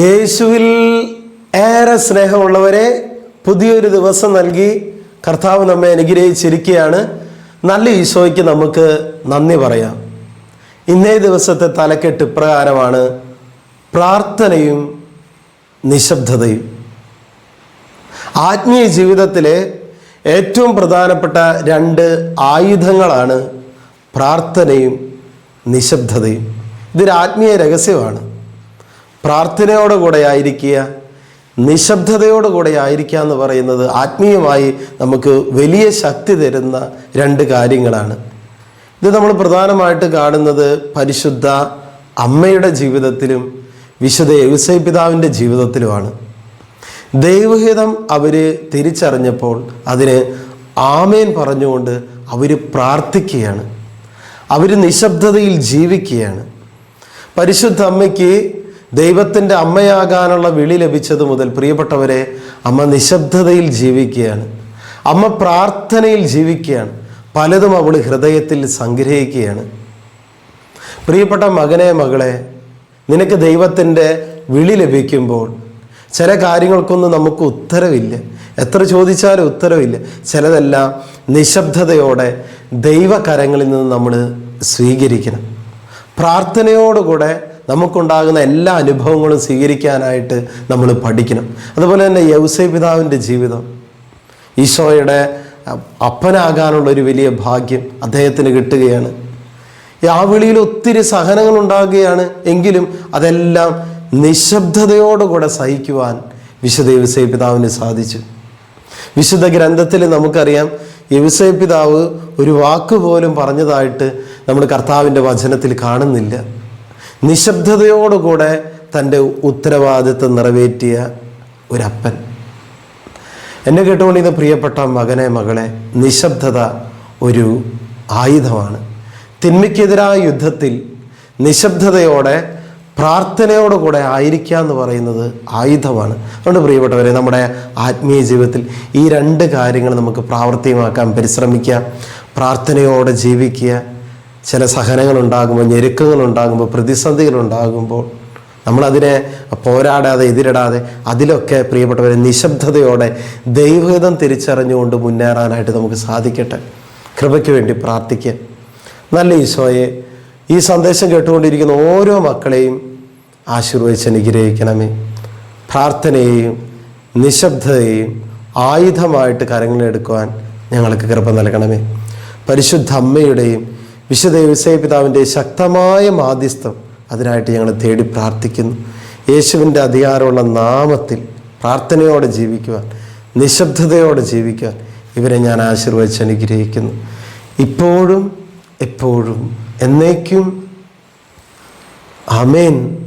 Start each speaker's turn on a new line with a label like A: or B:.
A: യേശുവിൽ ഏറെ സ്നേഹമുള്ളവരെ പുതിയൊരു ദിവസം നൽകി കർത്താവ് നമ്മെ അനുഗ്രഹിച്ചിരിക്കുകയാണ്. നല്ല ഈശോയ്ക്ക് നമുക്ക് നന്ദി പറയാം. ഇന്നേ ദിവസത്തെ തലക്കെട്ട് ഇപ്രകാരമാണ് പ്രാർത്ഥനയും നിശബ്ദതയും. ആത്മീയ ജീവിതത്തിലെ ഏറ്റവും പ്രധാനപ്പെട്ട രണ്ട് ആയുധങ്ങളാണ് പ്രാർത്ഥനയും നിശബ്ദതയും. ഇതൊരു ആത്മീയ രഹസ്യമാണ്. പ്രാർത്ഥനയോടുകൂടെ ആയിരിക്കുക നിശബ്ദതയോടുകൂടെ ആയിരിക്കുക എന്ന് പറയുന്നത് ആത്മീയമായി നമുക്ക് വലിയ ശക്തി തരുന്ന രണ്ട് കാര്യങ്ങളാണ്. ഇത് നമ്മൾ പ്രധാനമായിട്ട് കാണുന്നത് പരിശുദ്ധ അമ്മയുടെ ജീവിതത്തിലും വിശുദ്ധ യൗസൈ പിതാവിന്റെ ജീവിതത്തിലുമാണ്. ദൈവഹിതം അവർ തിരിച്ചറിഞ്ഞപ്പോൾ അതിന് ആമേൻ പറഞ്ഞുകൊണ്ട് അവർ പ്രാർത്ഥിക്കുകയാണ്. അവർ നിശബ്ദതയിൽ ജീവിക്കുകയാണ്. പരിശുദ്ധ അമ്മയ്ക്ക് ദൈവത്തിന്റെ അമ്മയാകാനുള്ള വിളി ലഭിച്ചത് മുതൽ പ്രിയപ്പെട്ടവരെ അമ്മ നിശബ്ദതയിൽ ജീവിക്കുകയാണ്. അമ്മ പ്രാർത്ഥനയിൽ ജീവിക്കുകയാണ്. പലതും അവൾ ഹൃദയത്തിൽ സംഗ്രഹിക്കുകയാണ്. പ്രിയപ്പെട്ട മകനെ മകളെ നിനക്ക് ദൈവത്തിന്റെ വിളി ലഭിക്കുമ്പോൾ ചില കാര്യങ്ങൾക്കൊന്നും നമുക്ക് ഉത്തരവില്ല. എത്ര ചോദിച്ചാലും ഉത്തരവില്ല. ചിലതെല്ലാം നിശബ്ദതയോടെ ദൈവകരങ്ങളിൽ നിന്ന് നമ്മൾ സ്വീകരിക്കണം. പ്രാർത്ഥനയോടുകൂടെ നമുക്കുണ്ടാകുന്ന എല്ലാ അനുഭവങ്ങളും സ്വീകരിക്കാനായിട്ട് നമ്മൾ പഠിക്കണം. അതുപോലെ തന്നെ യൗസൈ പിതാവിന്റെ ജീവിതം. ഈശോയുടെ അപ്പനാകാനുള്ള ഒരു വലിയ ഭാഗ്യം അദ്ദേഹത്തിന് കിട്ടുകയാണ്. ആ വിളിയിൽ ഒത്തിരി സഹനങ്ങൾ ഉണ്ടാകുകയാണ് എങ്കിലും അതെല്ലാം നിശബ്ദതയോടുകൂടെ സഹിക്കുവാൻ വിശുദ്ധ യവസൈ പിതാവിന് സാധിച്ചു. വിശുദ്ധ ഗ്രന്ഥത്തിൽ നമുക്കറിയാം യവസൈ പിതാവ് ഒരു വാക്ക് പോലും പറഞ്ഞതായിട്ട് നമ്മൾ കർത്താവിന്റെ വചനത്തിൽ കാണുന്നില്ല. നിശബ്ദതയോടുകൂടെ തന്റെ ഉത്തരവാദിത്വം നിറവേറ്റിയ ഒരപ്പൻ. എന്നെ കേട്ടുകൊണ്ടിരുന്ന പ്രിയപ്പെട്ട മകനെ മകളെ നിശബ്ദത ഒരു ആയുധമാണ്. തിന്മയ്ക്കെതിരായ യുദ്ധത്തിൽ നിശബ്ദതയോടെ പ്രാർത്ഥനയോടുകൂടെ ആയിരിക്കുക എന്ന് പറയുന്നത് ആയുധമാണ്. അതുകൊണ്ട് പ്രിയപ്പെട്ടവരെ നമ്മുടെ ആത്മീയ ജീവിതത്തിൽ ഈ രണ്ട് കാര്യങ്ങൾ നമുക്ക് പ്രാവർത്തികമാക്കാൻ പരിശ്രമിക്കുക പ്രാർത്ഥനയോടെ ജീവിക്കുക ചില സഹനങ്ങൾ ഉണ്ടാകുമ്പോൾ ഞെരുക്കങ്ങൾ ഉണ്ടാകുമ്പോൾ പ്രതിസന്ധികൾ ഉണ്ടാകുമ്പോൾ നമ്മളതിനെ പോരാടാതെ എതിരിടാതെ അതിലൊക്കെ പ്രിയപ്പെട്ടവരെ നിശബ്ദതയോടെ ദൈവഹിതം തിരിച്ചറിഞ്ഞുകൊണ്ട് മുന്നേറാനായിട്ട് നമുക്ക് സാധിക്കട്ടെ. കൃപയ്ക്ക് വേണ്ടി പ്രാർത്ഥിക്കുക. നല്ല ഈശോയെ ഈ സന്ദേശം കേട്ടുകൊണ്ടിരിക്കുന്ന ഓരോ മക്കളെയും ആശീർവദിച്ച് അനുഗ്രഹിക്കണമേ. പ്രാർത്ഥനയെയും നിശബ്ദതയെയും ആയുധമായിട്ട് കരങ്ങളെടുക്കുവാൻ ഞങ്ങൾക്ക് കൃപ നൽകണമേ. പരിശുദ്ധ അമ്മയുടെയും വിശുദ്ധ വ്യവസായ പിതാവിന്റെ ശക്തമായ മാധ്യസ്ഥം അതിനായിട്ട് ഞങ്ങൾ തേടി പ്രാർത്ഥിക്കുന്നു. യേശുവിന്റെ അധികാരമുള്ള നാമത്തിൽ പ്രാർത്ഥനയോടെ ജീവിക്കുവാൻ നിശബ്ദതയോടെ ജീവിക്കുവാൻ ഇവരെ ഞാൻ ആശീർവദിച്ച് അനുഗ്രഹിക്കുന്നു. ഇപ്പോഴും എപ്പോഴും എന്നേക്കും. അമേൻ